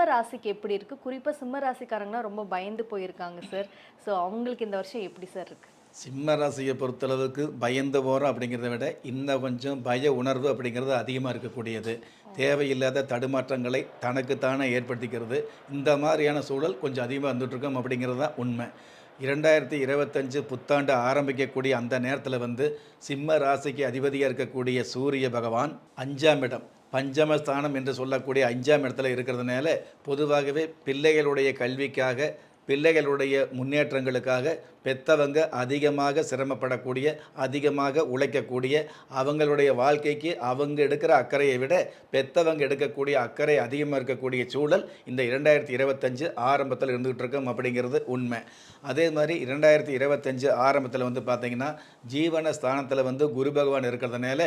சிம்ம ராசிக்கு எப்படி இருக்கு? குறிப்பா சிம்ம ராசிக்காரங்கன்னா ரொம்ப பயந்து போயிருக்காங்க சார் ஸோ அவங்களுக்கு இந்த வருஷம் எப்படி சார் இருக்கு? சிம்ம ராசியை பொறுத்தளவுக்கு பயந்து போகிறோம் அப்படிங்கிறத விட இன்னும் கொஞ்சம் பய உணர்வு அப்படிங்கிறது அதிகமாக இருக்கக்கூடியது. தேவையில்லாத தடுமாற்றங்களை தனக்குத்தானே ஏற்படுத்திக்கிறது. இந்த மாதிரியான சூழல் கொஞ்சம் அதிகமாக வந்துட்டுருக்கோம் அப்படிங்கிறது தான் உண்மை. இரண்டாயிரத்தி இருபத்தஞ்சு புத்தாண்டு ஆரம்பிக்கக்கூடிய அந்த நேரத்தில் வந்து சிம்ம ராசிக்கு அதிபதியாக இருக்கக்கூடிய சூரிய பகவான் அஞ்சாம் இடம். பஞ்சமஸ்தானம் என்று சொல்லக்கூடிய அஞ்சாம் இடத்துல இருக்கிறதுனால பொதுவாகவே பிள்ளைகளுடைய கல்விக்காக பிள்ளைகளுடைய முன்னேற்றங்களுக்காக பெத்தவங்க அதிகமாக சிரமப்படக்கூடிய அதிகமாக உழைக்கக்கூடிய அவங்களுடைய வாழ்க்கைக்கு அவங்க எடுக்கிற அக்கறையை விட பெத்தவங்க எடுக்கக்கூடிய அக்கறை அதிகமாக இருக்கக்கூடிய சூழல் இந்த இரண்டாயிரத்தி இருபத்தஞ்சு ஆரம்பத்தில் இருந்துகிட்டு இருக்கோம் அப்படிங்கிறது உண்மை. அதே மாதிரி இரண்டாயிரத்தி இருபத்தஞ்சு ஆரம்பத்தில் வந்து பார்த்திங்கன்னா ஜீவன ஸ்தானத்தில் வந்து குரு பகவான் இருக்கிறதுனால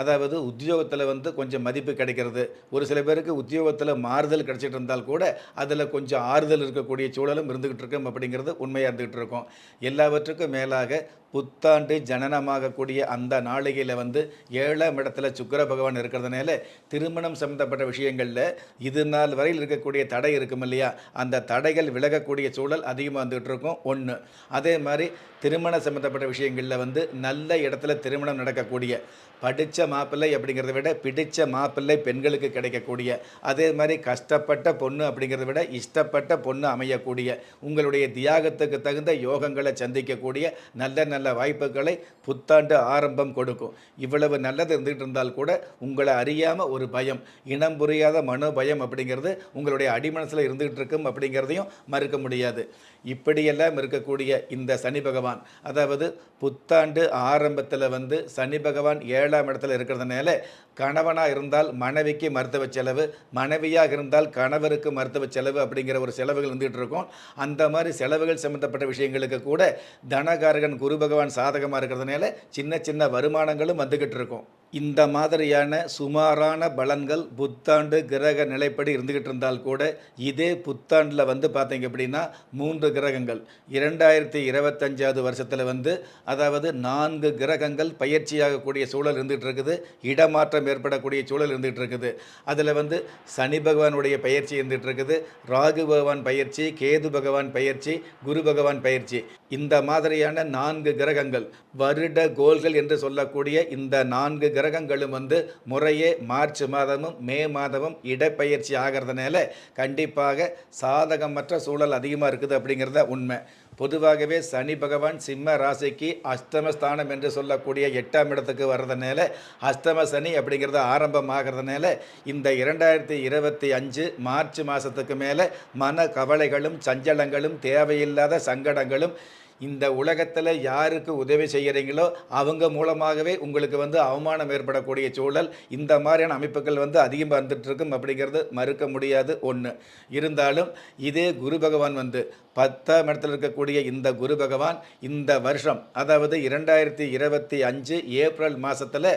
அதாவது உத்தியோகத்தில் வந்து கொஞ்சம் மதிப்பு கிடைக்கிறது. ஒரு சில பேருக்கு உத்தியோகத்தில் மாறுதல் கிடைச்சிட்டு இருந்தால் கூட அதில் கொஞ்சம் ஆறுதல் இருக்கக்கூடிய சூழலும் இருந்துகிட்டு இருக்கோம் அப்படிங்கிறது உண்மையாக இருந்துகிட்டு இருக்கோம். எல்லாவற்றுக்கும் மேலாக புத்தாண்டு ஜனனமாகக்கூடிய அந்த நாளிகையில் வந்து ஏழாம் இடத்துல சுக்கிர பகவான் இருக்கிறதுனால திருமணம் சம்மந்தப்பட்ட விஷயங்களில் இது நாள் வரையில் இருக்கக்கூடிய தடை இருக்கும் இல்லையா? அந்த தடைகள் விலகக்கூடிய சூழல் அதிகமாக வந்துகிட்டு இருக்கும். ஒன்று அதே மாதிரி திருமணம் சம்மந்தப்பட்ட விஷயங்களில் வந்து நல்ல இடத்துல திருமணம் நடக்கக்கூடிய படித்த மாப்பிள்ளை அப்படிங்கிறத விட பிடித்த மாப்பிள்ளை பெண்களுக்கு கிடைக்கக்கூடிய அதே மாதிரி கஷ்டப்பட்ட பொண்ணு அப்படிங்கிறத விட இஷ்டப்பட்ட பொண்ணு அமையக்கூடிய உங்களுடைய தியாகத்துக்கு தகுந்த யோகங்களை சந்திக்கக்கூடிய நல்ல நல்ல வாய்ப்புகளை புத்தாண்டு ஆரம்பம் கொடுக்கும். இவ்வளவு நல்லது இருந்துகிட்டு இருந்தால் கூட உங்களை அறியாமல் ஒரு பயம் இனம் புரியாத மனோ பயம் அப்படிங்கிறது உங்களுடைய அடிமனசில் இருந்துகிட்டு இருக்கும் அப்படிங்கிறதையும் மறுக்க முடியாது. இப்படியெல்லாம் இருக்கக்கூடிய இந்த சனி பகவான் அதாவது புத்தாண்டு ஆரம்பத்தில் வந்து சனி பகவான் ஏழாம் இடத்துல இருக்கிறதுனால கணவனாக இருந்தால் மனைவிக்கு மருத்துவ செலவு மனைவியாக இருந்தால் கணவருக்கு மருத்துவ செலவு அப்படிங்கிற ஒரு செலவுகள் இருந்துகிட்டு இருக்கும் அந்த மாதிரி செலவுகள் சம்மந்தப்பட்ட விஷயங்களுக்கு கூட தனகாரகன் குரு பகவான் சாதகமாக இருக்கிறதுனால சின்ன சின்ன வருமானங்களும் வந்துக்கிட்டு இருக்கும். இந்த மாதிரியான சுமாரான பலன்கள் புத்தாண்டு கிரக நிலைப்படி இருந்துக்கிட்டு இருந்தால் கூட இதே புத்தாண்டில் வந்து பார்த்தீங்க அப்படின்னா மூன்று கிரகங்கள். இரண்டாயிரத்தி இருபத்தஞ்சாவது வருஷத்தில் வந்து அதாவது நான்கு கிரகங்கள் பயிற்சியாகக்கூடிய சூழல் இருந்துகிட்டு இருக்குது. இடமாற்றம் ஏற்படக்கூடிய சூழல் இருந்துகிட்டு இருக்குது. அதில் வந்து சனி பகவானுடைய பயிற்சி இருந்துகிட்டு இருக்குது. ராகு பகவான் பயிற்சி கேது பகவான் பயிற்சி குரு பகவான் பயிற்சி. இந்த மாதிரியான நான்கு கிரகங்கள் வருட கோள்கள் என்று சொல்லக்கூடிய இந்த நான்கு கிரகங்களும் வந்து முறையே மார்ச் மாதமும் மே மாதமும் இடப்பெயர்ச்சி ஆகிறதுனால கண்டிப்பாக சாதகமற்ற சூழல் அதிகமாக இருக்குது அப்படிங்கிறத உண்மை. பொதுவாகவே சனி பகவான் சிம்ம ராசிக்கு அஷ்டமஸ்தானம் என்று சொல்லக்கூடிய எட்டாம் இடத்துக்கு வர்றதுனால அஷ்டம சனி அப்படிங்கிறது ஆரம்பமாகிறதுனால இந்த இரண்டாயிரத்தி இருபத்தி அஞ்சு மார்ச் மாதத்துக்கு மேலே மன கவலைகளும் சஞ்சலங்களும் தேவையில்லாத சங்கடங்களும் இந்த உலகத்தில் யாருக்கு உதவி செய்கிறீங்களோ அவங்க மூலமாகவே உங்களுக்கு வந்து அவமானம் ஏற்படக்கூடிய சூழல் இந்த மாதிரியான அமைப்புகள் வந்து அதிகமாக வந்துட்டு இருக்கும். அப்படிங்கிறது மறுக்க முடியாது. ஒன்று இருந்தாலும் இதே குரு பகவான் வந்து பத்தாம் இடத்துல இருக்கக்கூடிய இந்த குரு பகவான் இந்த வருஷம் அதாவது இரண்டாயிரத்தி இருபத்தி அஞ்சு ஏப்ரல் மாதத்தில்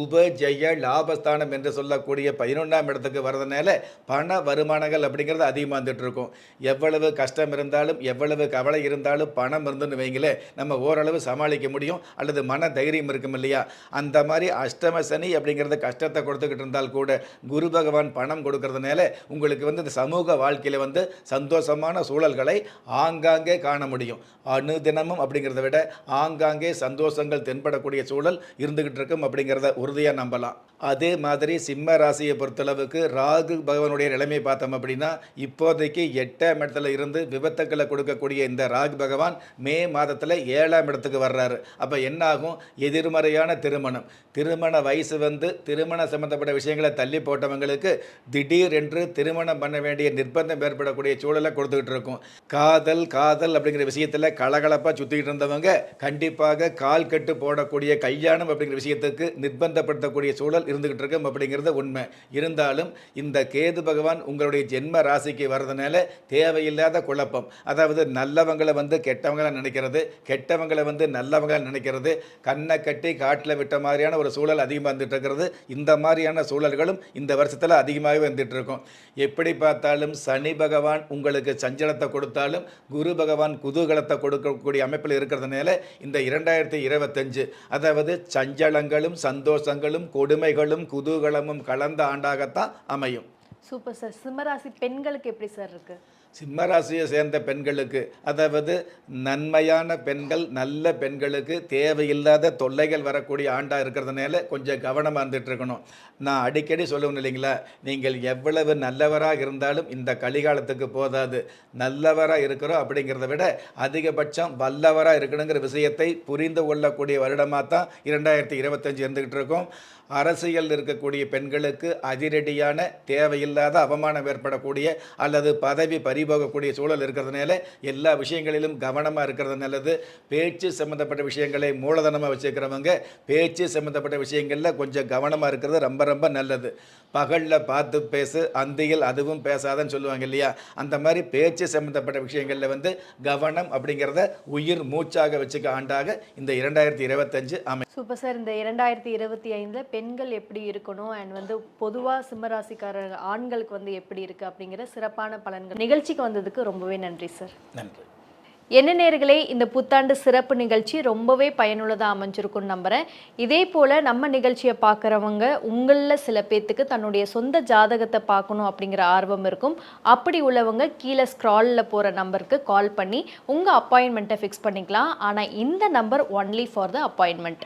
உபஜய லாபஸ்தானம் என்று சொல்லக்கூடிய பதினொன்றாம் இடத்துக்கு வர்றதுனால பண வருமானங்கள் அப்படிங்கிறது அதிகமாக வந்துட்டு இருக்கும். எவ்வளவு கஷ்டம் இருந்தாலும் எவ்வளவு கவலை இருந்தாலும் பணம் இருந்துன்னு வைங்களேன் நம்ம ஓரளவு சமாளிக்க முடியும். அல்லது மன தைரியம் இருக்கும் இல்லையா? அந்த மாதிரி அஷ்டம சனி அப்படிங்கிறது கஷ்டத்தை கொடுத்துக்கிட்டு இருந்தால் கூட குரு பகவான் பணம் கொடுக்கறதுனால உங்களுக்கு வந்து இந்த சமூக வாழ்க்கையில் வந்து சந்தோஷமான சூழல்களை ஆங்காங்கே காண முடியும். அனுதினமும் அப்படிங்கிறத விட ஆங்காங்கே சந்தோஷங்கள் தென்படக்கூடிய சூழல் இருந்துகிட்டு இருக்கும் அப்படிங்கிறத உறுதியாக நம்பலாம். அதே மாதிரி சிம்ம ராசியை பொறுத்தளவுக்கு ராகு பகவானுடைய நிலைமை பார்த்தோம் அப்படின்னா இப்போதைக்கு எட்டாம் இடத்துல இருந்து விபத்துக்களை கொடுக்கக்கூடிய இந்த ராகு பகவான் மே மாதத்தில் ஏழாம் இடத்துக்கு வர்றாரு. அப்போ என்ன ஆகும் எதிர்மறையான திருமணம். திருமண வயசு வந்து திருமண சம்பந்தப்பட்ட விஷயங்களை தள்ளி போட்டவங்களுக்கு திடீர் என்று திருமணம் பண்ண வேண்டிய நிர்பந்தம் ஏற்படக்கூடிய சூழலை கொடுத்துக்கிட்டு இருக்கும். காதல் காதல் அப்படிங்கிற விஷயத்தில் கலகலப்பாக சுற்றிக்கிட்டு இருந்தவங்க கண்டிப்பாக கால் கட்டு போடக்கூடிய கல்யாணம் அப்படிங்கிற விஷயத்துக்கு நிர்பந்தப்படுத்தக்கூடிய சூழல் இருந்துகிட்டு இருக்கும் அப்படிங்கிறது உண்மை. இருந்தாலும் இந்த கேது பகவான் உங்களுடைய ஜென்ம ராசிக்கு வர்றதுனால தேவையில்லாத குழப்பம். அதாவது நல்லவங்களை வந்து கெட்டவங்களாக நினைக்கிறது கெட்டவங்களை வந்து நல்லவங்களாக நினைக்கிறது கண்ணை கட்டி காட்டில் விட்ட மாதிரியான ஒரு சூழல் அதிகமாக வந்துட்டு இருக்கிறது. இந்த மாதிரியான சூழல்களும் இந்த வருஷத்தில் அதிகமாகவே வந்துட்டு இருக்கும். எப்படி பார்த்தாலும் சனி பகவான் உங்களுக்கு சஞ்சலத்தை கொடுத்தாலும் குரு பகவான் குதூகலத்தை கொடுக்கக்கூடிய அமைப்பில் இருக்கிறதுனால இந்த இரண்டாயிரத்தி இருபத்தஞ்சு அதாவது சஞ்சலங்களும் சந்தோஷங்களும் கொடுமைகளும் குதூகலமும் கலந்த ஆண்டாகத்தான் அமையும். சூப்பர் சார் சிம்மராசி பெண்களுக்கு எப்படி சார் இருக்கு? சிம்மராசியை சேர்ந்த பெண்களுக்கு அதாவது நன்மையான பெண்கள் நல்ல பெண்களுக்கு தேவையில்லாத தொல்லைகள் வரக்கூடிய ஆண்டாக இருக்கிறதுனால கொஞ்சம் கவனமாக இருந்துட்டு இருக்கணும். நான் அடிக்கடி சொல்லுவேன் இல்லைங்களா நீங்கள் எவ்வளவு நல்லவராக இருந்தாலும் இந்த கலிகாலத்துக்கு போதாது. நல்லவராக இருக்கிறோம் அப்படிங்கிறத விட அதிகபட்சம் வல்லவராக இருக்கணுங்கிற விஷயத்தை புரிந்து கொள்ளக்கூடிய வருடமாக தான் இரண்டாயிரத்தி இருபத்தஞ்சு இருந்துக்கிட்டு இருக்கோம். அரசியல் இருக்கக்கூடிய பெண்களுக்கு அதிரடியான தேவையில்லாத அவமானம் ஏற்படக்கூடிய அல்லது பதவி பறிபோகக்கூடிய சூழல் இருக்கிறதுனால எல்லா விஷயங்களிலும் கவனமாக இருக்கிறது நல்லது. பேச்சு சம்மந்தப்பட்ட விஷயங்களை மூலதனமாக வச்சுக்கிறவங்க பேச்சு சம்மந்தப்பட்ட விஷயங்களில் கொஞ்சம் கவனமாக இருக்கிறது ரொம்ப ரொம்ப நல்லது. பகலில் பார்த்து பேசு அந்தியில் அதுவும் பேசாதன்னு சொல்லுவாங்க இல்லையா? அந்த மாதிரி பேச்சு சம்மந்தப்பட்ட விஷயங்களில் வந்து கவனம் அப்படிங்கிறத உயிர் மூச்சாக வச்சுக்க ஆண்டாக இந்த இரண்டாயிரத்தி இருபத்தஞ்சு அமை சூப்பர் சார் இந்த இரண்டாயிரத்தி இருபத்தி ஐந்தில் பெண்கள் எப்படி இருக்கணும்? அண்ட் வந்து பொதுவா சிம்மராசிக்காரர் ஆண்களுக்கு வந்து எப்படி இருக்கு? அப்படிங்கிற சிறப்பான பலன்கள் நிகழ்ச்சிக்கு வந்ததுக்கு ரொம்பவே நன்றி சார் நன்றி. என்ன நேர்களே இந்த புத்தாண்டு சிறப்பு நிகழ்ச்சி ரொம்பவே பயனுள்ளதாக அமைஞ்சிருக்கும்னு நம்புகிறேன் இதே போல் நம்ம நிகழ்ச்சியை பார்க்குறவங்க உங்களில் சில பேர்த்துக்கு தன்னுடைய சொந்த ஜாதகத்தை பார்க்கணும் அப்படிங்கிற ஆர்வம் இருக்கும். அப்படி உள்ளவங்க கீழே ஸ்க்ராலில் போகிற நம்பருக்கு கால் பண்ணி உங்கள் அப்பாயின்மெண்ட்டை ஃபிக்ஸ் பண்ணிக்கலாம். ஆனால் இந்த number only for the appointment